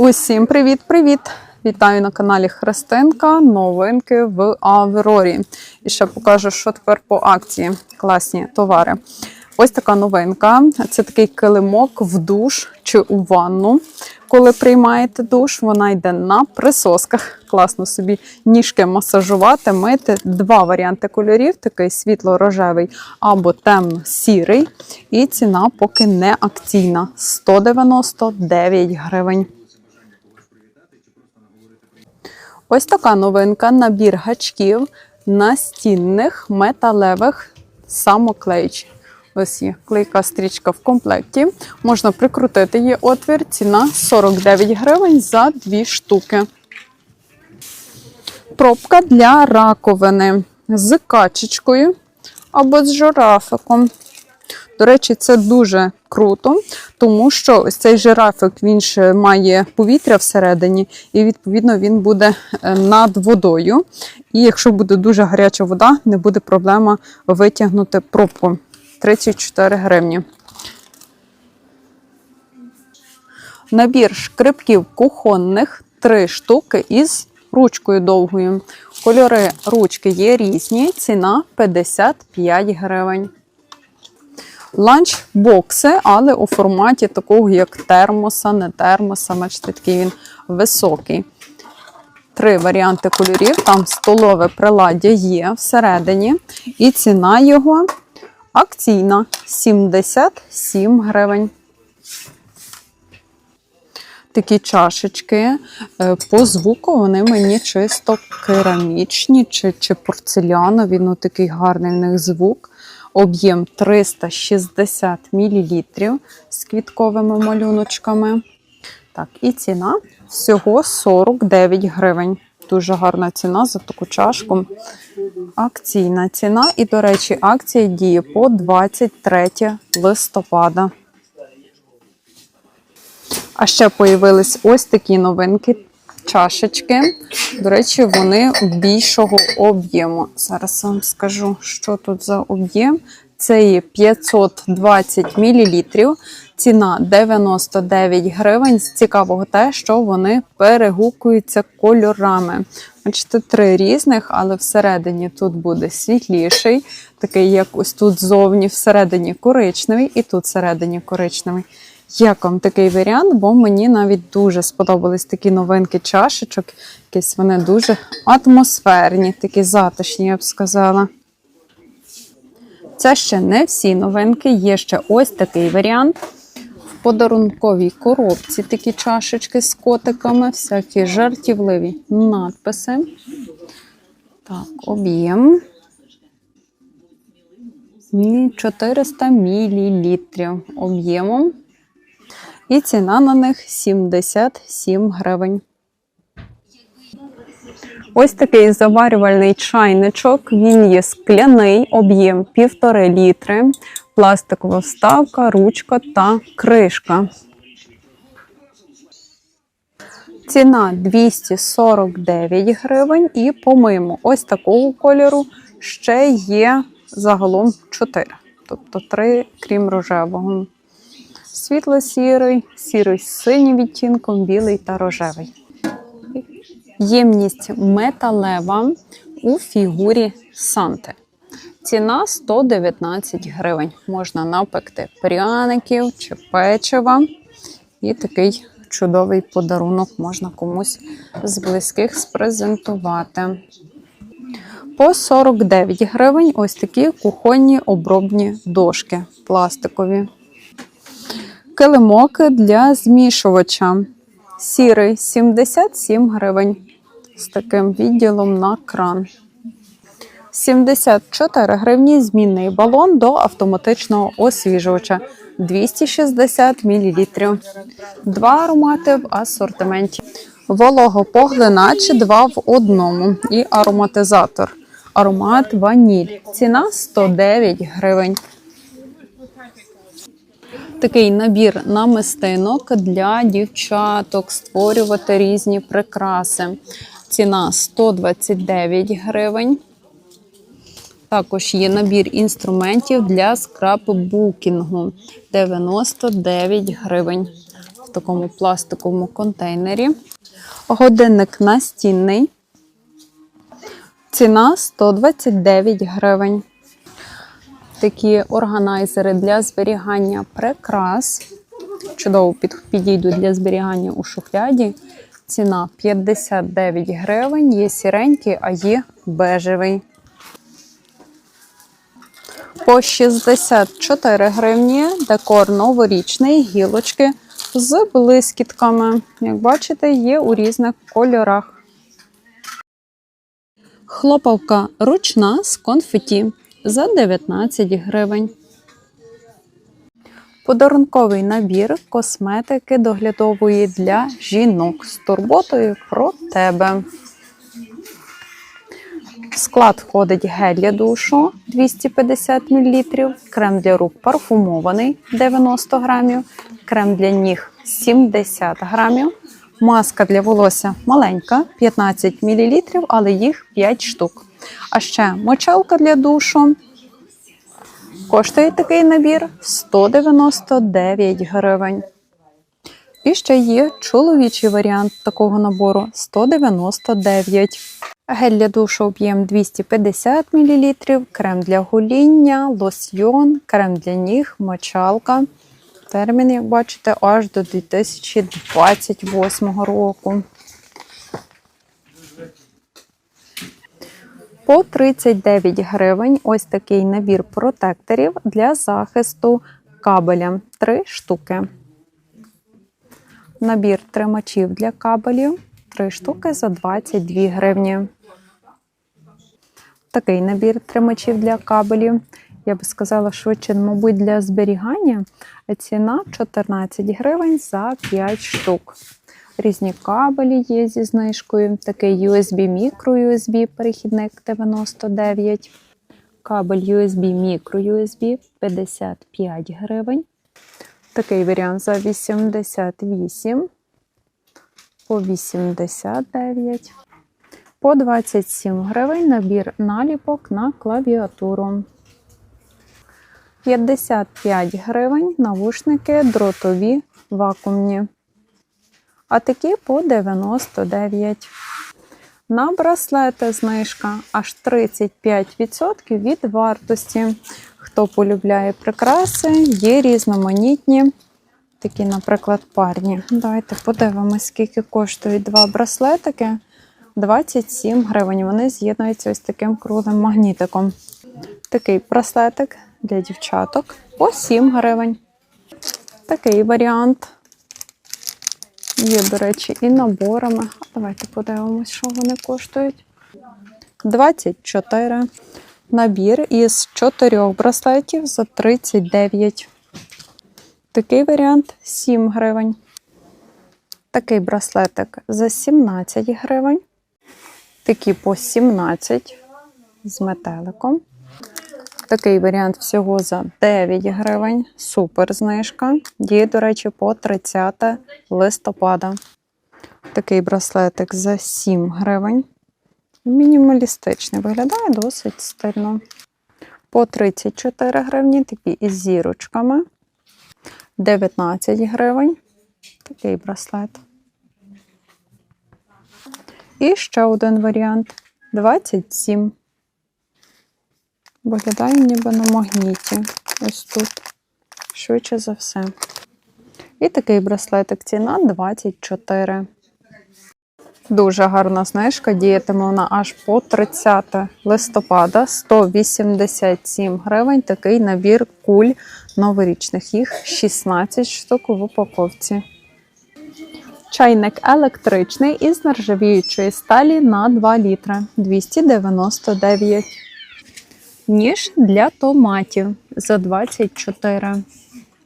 Усім привіт-привіт! Вітаю на каналі Христинка. Новинки в Аврорі. І ще покажу, що тепер по акції. Класні товари. Ось така новинка. Це такий килимок в душ чи у ванну. Коли приймаєте душ, вона йде на присосках. Класно собі ніжки масажувати, мити. Два варіанти кольорів: такий світло-рожевий або темно-сірий. І ціна поки не акційна 199 гривень. Ось така новинка: набір гачків настінних металевих самоклеїч. Ось є клейка стрічка в комплекті. Можна прикрутити її отвір. Ціна 49 гривень за дві штуки. Пробка для раковини з качечкою або з жирафиком. До речі, це дуже круто, тому що ось цей жирафик він ще має повітря всередині, і відповідно він буде е, над водою. І якщо буде дуже гаряча вода, не буде проблема витягнути пробку. 34 гривні. Набір шкрипків кухонних 3 штуки із ручкою довгою. Кольори ручки є різні, ціна 55 гривень. Ланчбокси, але у форматі такого, як термоса, не термоса. Бачите, такий він високий. Три варіанти кольорів. Там столове приладдя є всередині. І ціна його акційна 77 гривень. Такі чашечки. Е, По звуку вони мені чисто керамічні чи, чи порцелянові. Ну, такий гарний в них звук. Об'єм 360 мл з квітковими малюночками. Так, і ціна всього 49 гривень. Дуже гарна ціна за таку чашку. Акційна ціна. І, до речі, акція діє по 23 листопада. А ще появились ось такі новинки. Чашечки. До речі, вони більшого об'єму. Зараз вам скажу, що тут за об'єм. Це є 520 мл. Ціна 99 гривень. З цікавого те, що вони перегукуються кольорами. Бачите, три різних, але всередині тут буде світліший, такий, як ось тут ззовні, всередині коричневий, і тут всередині коричневий. Як вам такий варіант? Бо мені навіть дуже сподобались такі новинки чашечок. Якісь вони дуже атмосферні, такі затишні, я б сказала. Це ще не всі новинки. Є ще ось такий варіант. В подарунковій коробці такі чашечки з котиками, всякі жартівливі надписи. Так, об'єм. 400 мл об'ємом. І ціна на них 77 гривень. Ось такий заварювальний чайничок. Він є скляний, об'єм 1,5 літри, пластикова вставка, ручка та кришка. Ціна 249 гривень. І помимо ось такого кольору ще є загалом 4. Тобто 3, крім рожевого. Світло-сірий, сірий з синім відтінком, білий та рожевий. Ємність металева у фігурі Санти. Ціна 119 гривень. Можна напекти пряників чи печива. І такий чудовий подарунок можна комусь з близьких спрезентувати. По 49 гривень ось такі кухонні обробні дошки пластикові. Килимок для змішувача. Сірий 77 гривень з таким відділом на кран. 74 гривні змінний балон до автоматичного освіжувача 260 мл. Два аромати в асортименті. Вологопоглинач два в одному і ароматизатор. Аромат ваніль. Ціна 109 гривень. Такий набір намистинок для дівчаток створювати різні прикраси. Ціна 129 гривень. Також є набір інструментів для скрапбукінгу 99 гривень. в такому пластиковому контейнері. Годинник настінний. Ціна 129 гривень. Такі органайзери для зберігання прикрас. Чудово під- підійдуть для зберігання у шухляді. Ціна 59 гривень. Є сіренький, а є бежевий. По 64 гривні декор новорічний, гілочки з блискітками. Як бачите, є у різних кольорах. Хлопавка ручна з конфеті за 19 гривень. Подарунковий набір косметики доглядової для жінок з турботою про тебе. В склад входить гель для душу 250 мл, крем для рук парфумований 90 грамів, крем для ніг 70 грамів, маска для волосся маленька 15 мл, але їх 5 штук. А ще мочалка для душу. Коштує такий набір 199 гривень. І ще є чоловічий варіант такого набору 199. Гель для душу об'єм 250 мл, крем для гоління, лосьйон, крем для ніг, мочалка. Термін, як бачите, аж до 2028 року. По 39 гривень ось такий набір протекторів для захисту кабеля. Три штуки. Набір тримачів для кабелів. Три штуки за 22 гривні. Такий набір тримачів для кабелів. Я би сказала, швидше, мабуть, для зберігання. Ціна 14 гривень за 5 штук. Різні кабелі є зі знижкою. Такий USB мікро USB перехідник 99. Кабель USB мікро USB 55 гривень. Такий варіант за 88. По 89. По 27 гривень набір наліпок на клавіатуру. 55 гривень навушники дротові вакуумні. А такі по 99. На браслети знижка аж 35% від вартості. Хто полюбляє прикраси, є різноманітні. Такі, наприклад, парні. Давайте подивимось, скільки коштують два браслетики. 27 гривень. Вони з'єднуються ось таким круглим магнітиком. Такий браслетик для дівчаток по 7 гривень. Такий варіант. Є, до речі, і наборами. Давайте подивимось, що вони коштують. 24. Набір із 4 браслетів за 39. Такий варіант 7 гривень. Такий браслетик за 17 гривень. Такі по 17 з метеликом. Такий варіант всього за 9 гривень. Супер знижка. Діє, до речі, по 30 листопада. Такий браслетик за 7 гривень. Мінімалістичний. Виглядає досить стильно. По 34 гривні, такі із зірочками. 19 гривень. Такий браслет. І ще один варіант 27. Виглядає ніби на магніті. Ось тут. Швидше за все. І такий браслетик ціна 24. Дуже гарна знижка. Діятиме вона аж по 30 листопада 187 гривень. Такий набір куль новорічних. Їх 16 штук в упаковці. Чайник електричний із нержавіючої сталі на 2 літри 299. Ніж для томатів за 24.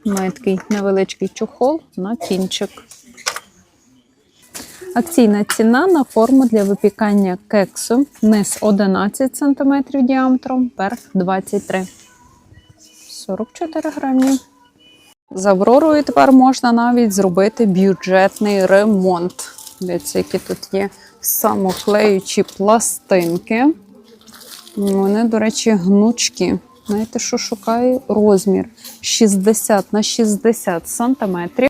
Має такий невеличкий чохол на кінчик. Акційна ціна на форму для випікання кексу. Низ 11 см діаметром, верх 23 44 гривні. З Авророю тепер можна навіть зробити бюджетний ремонт. Дивіться, які тут є самоклеючі пластинки. Вони, до речі, гнучкі. знаєте, що шукаю? Розмір 60 на 60 сантиметрів,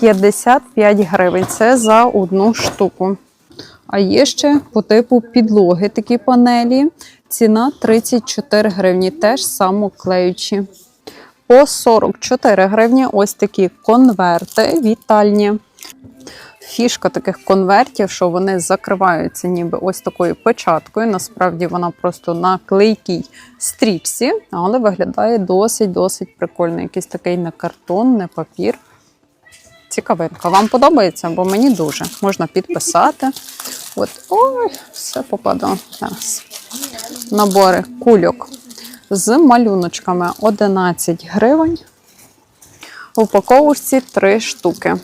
55 гривень. Це за одну штуку. А є ще по типу підлоги такі панелі. Ціна 34 гривні, теж самоклеючі. По 44 гривні ось такі конверти вітальні. Фішка таких конвертів, що вони закриваються ніби ось такою печаткою. Насправді вона просто на клейкій стрічці, але виглядає досить-досить прикольно. Якийсь такий не картон, не папір. Цікавинка. Вам подобається? Бо мені дуже. Можна підписати. От, ой, все попадало. Набори кульок з малюночками 11 гривень. В упаковочці 3 штуки.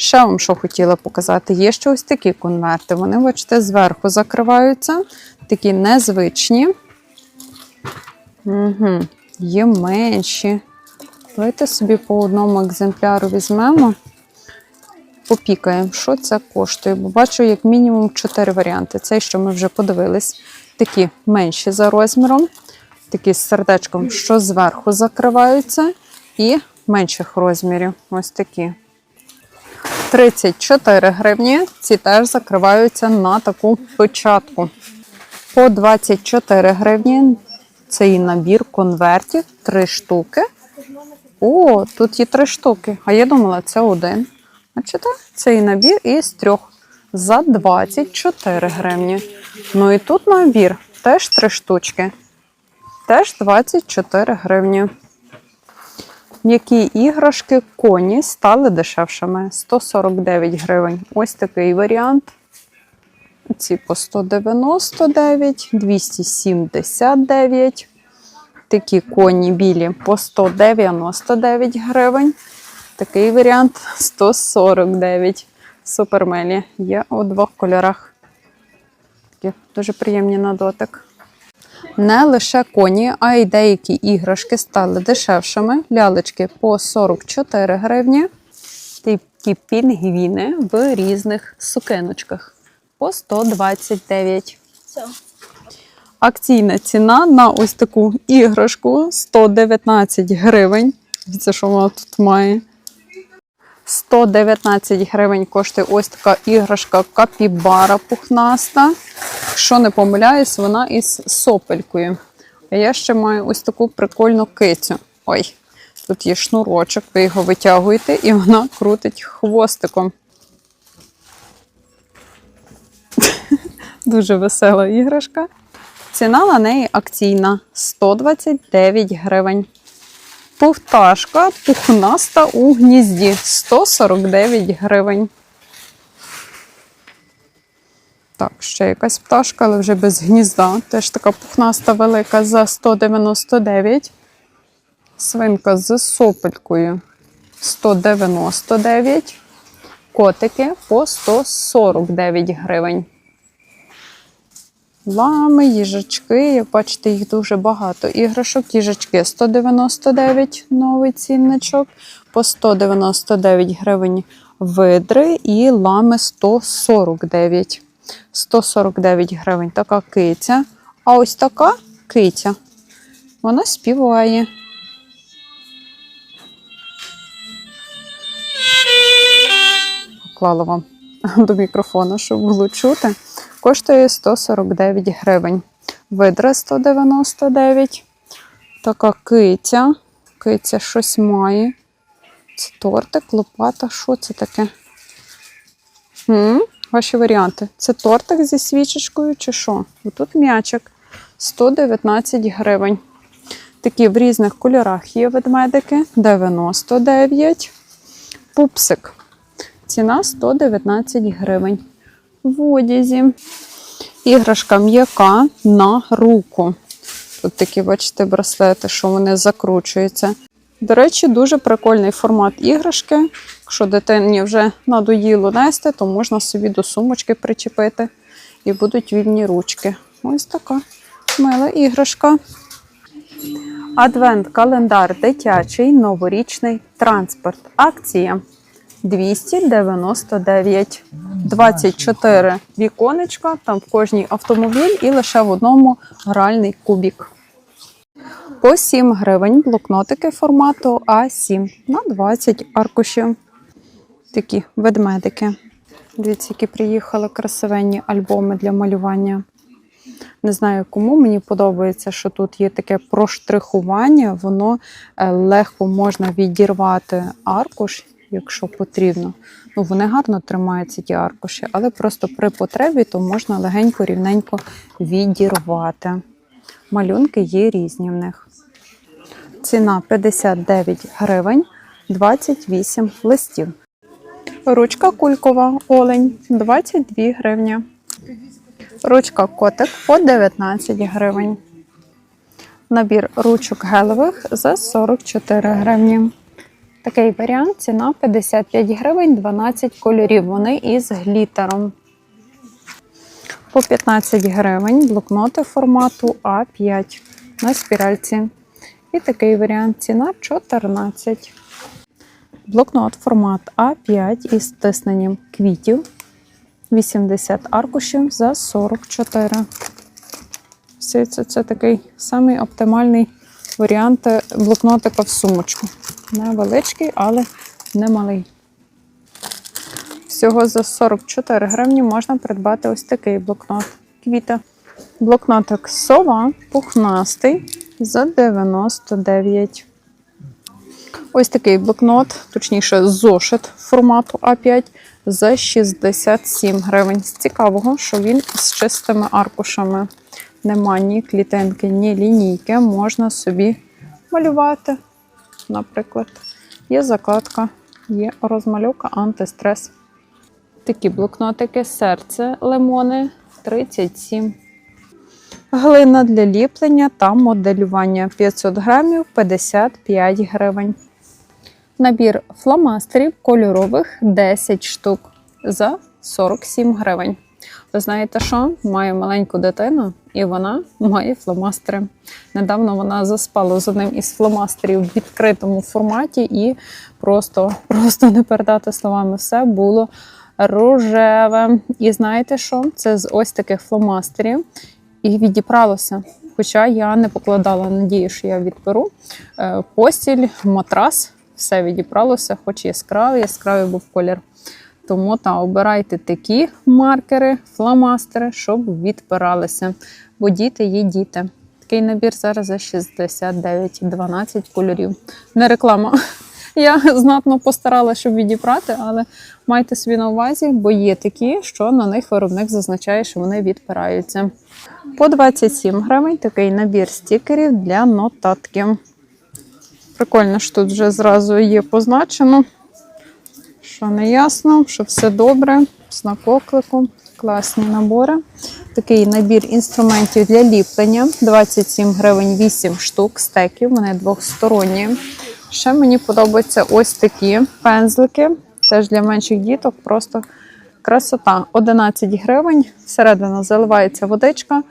Ще вам що хотіла показати. Є ще ось такі конверти. Вони, бачите, зверху закриваються. Такі незвичні. Угу. Є менші. Давайте собі по одному екземпляру візьмемо. Попікаємо, що це коштує. Бо бачу, як мінімум 4 варіанти. Цей, що ми вже подивились, такі менші за розміром, такі з сердечком, що зверху закриваються, і менших розмірів. Ось такі. 34 гривні. Ці теж закриваються на таку печатку. По 24 гривні цей набір конвертів, 3 штуки. О, тут є 3 штуки. А я думала, це один. Бачите, цей набір із трьох за 24 гривні. Ну і тут набір теж 3 штучки. Теж 24 гривні. М'які іграшки коні стали дешевшими 149 гривень. Ось такий варіант. Ці по 199, 279. Такі коні білі по 199 гривень. Такий варіант 149. Супермелі. Є у двох кольорах. Такі дуже приємні на дотик. Не лише коні, а й деякі іграшки стали дешевшими. Лялечки по 44 гривні. Такі пінгвіни в різних сукеночках по 129. Акційна ціна на ось таку іграшку 119 гривень. Це що вона тут має? 119 гривень коштує ось така іграшка капібара пухнаста. Якщо не помиляюсь, вона із сопелькою. А я ще маю ось таку прикольну кицю. Ой, тут є шнурочок, ви його витягуєте, і вона крутить хвостиком. Дуже весела іграшка. Ціна на неї акційна 129 гривень. Повташка пухнаста у гнізді 149 гривень. Так, ще якась пташка, але вже без гнізда. Теж така пухнаста велика за 199. Свинка з сопелькою 199. Котики по 149 гривень. Лами, їжачки, як бачите, їх дуже багато. Іграшок, їжачки 199 новий цінничок, по 199 гривень видри і лами 149. 149 гривень така киця. А ось така киця. Вона співає. Поклала вам до мікрофона, щоб було чути. Коштує 149 гривень. Видра 199. Така киця. Киця щось має. Це тортик, лопата. Що це таке? М? Ваші варіанти. Це тортик зі свічечкою чи що? Тут м'ячик 119 гривень. Такі в різних кольорах є ведмедики 99. Пупсик. Ціна 119 гривень. В одязі. Іграшка м'яка на руку. Тут такі, бачите, браслети, що вони закручуються. До речі, дуже прикольний формат іграшки. Якщо дитині вже надоїло нести, то можна собі до сумочки причепити і будуть вільні ручки. Ось така мила іграшка. Адвент-календар дитячий, новорічний транспорт. Акція 299. 24 віконечка, там в кожній автомобіль і лише в одному гральний кубік. По 7 гривень блокнотики формату А7 на 20 аркушів. Такі ведмедики. Дивіться, які приїхали красивенні альбоми для малювання. Не знаю, кому мені подобається, що тут є таке проштрихування, воно е, легко можна відірвати аркуш, якщо потрібно. Ну, вони гарно тримаються, ті аркуші, але просто при потребі то можна легенько, рівненько відірвати. Малюнки є різні в них. Ціна 59 гривень, 28 листів. Ручка кулькова олень 22 гривні. Ручка котик по 19 гривень. Набір ручок гелевих за 44 гривні. Такий варіант ціна 55 гривень, 12 кольорів. Вони із глітером. По 15 гривень блокноти формату А5 на спіральці. І такий варіант ціна 14. Блокнот формат А5 із тисненням квітів 80 аркушів за 44. Все це, це такий самий оптимальний варіант блокнотика в сумочку. Невеличкий, але не малий. Всього за 44 гривні можна придбати ось такий блокнот. Квіта. Блокнотик сова пухнастий за 99. Ось такий блокнот, точніше, зошит формату А5 за 67 гривень. Цікавого, що він з чистими аркушами. Нема ні клітинки, ні лінійки. Можна собі малювати. Наприклад, є закладка, є розмальовка, антистрес. Такі блокнотики, серце, лимони 37. Глина для ліплення та моделювання 500 грамів 55 гривень. Набір фломастерів кольорових 10 штук за 47 гривень. Ви знаєте що? Маю маленьку дитину, і вона має фломастери. Недавно вона заспала з одним із фломастерів в відкритому форматі, і просто, просто не передати словами все було рожеве. І знаєте що? Це з ось таких фломастерів і відібралося. Хоча я не покладала надію, що я відперу. Е, Постіль, матрас, все відібралося, хоч яскравий, яскравий був колір. Тому та обирайте такі маркери, фломастери, щоб відпиралися. Бо діти є діти. Такий набір зараз за 69, 12 кольорів. Не реклама. Я знатно постаралася, щоб відібрати, але майте собі на увазі, бо є такі, що на них виробник зазначає, що вони відпираються. По 27 гривень такий набір стікерів для нотатків. Прикольно, що тут вже зразу є позначено, що не ясно, що все добре, знак оклику, класні набори. Такий набір інструментів для ліплення 27 гривень 8 штук стеків, вони двохсторонні. Ще мені подобаються ось такі пензлики, теж для менших діток, просто красота. 11 гривень, всередину заливається водичка.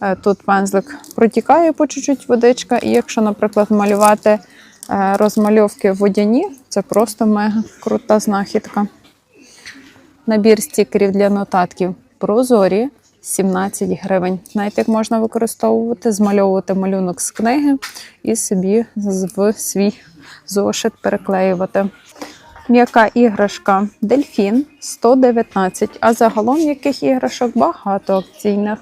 Е, Тут пензлик протікає по чуть-чуть водичка, і якщо, наприклад, малювати розмальовки водяні, це просто мега крута знахідка. Набір стікерів для нотатків прозорі 17 гривень. Знаєте, як можна використовувати, змальовувати малюнок з книги і собі в свій зошит переклеювати. М'яка іграшка дельфін 119, а загалом яких іграшок багато акційних.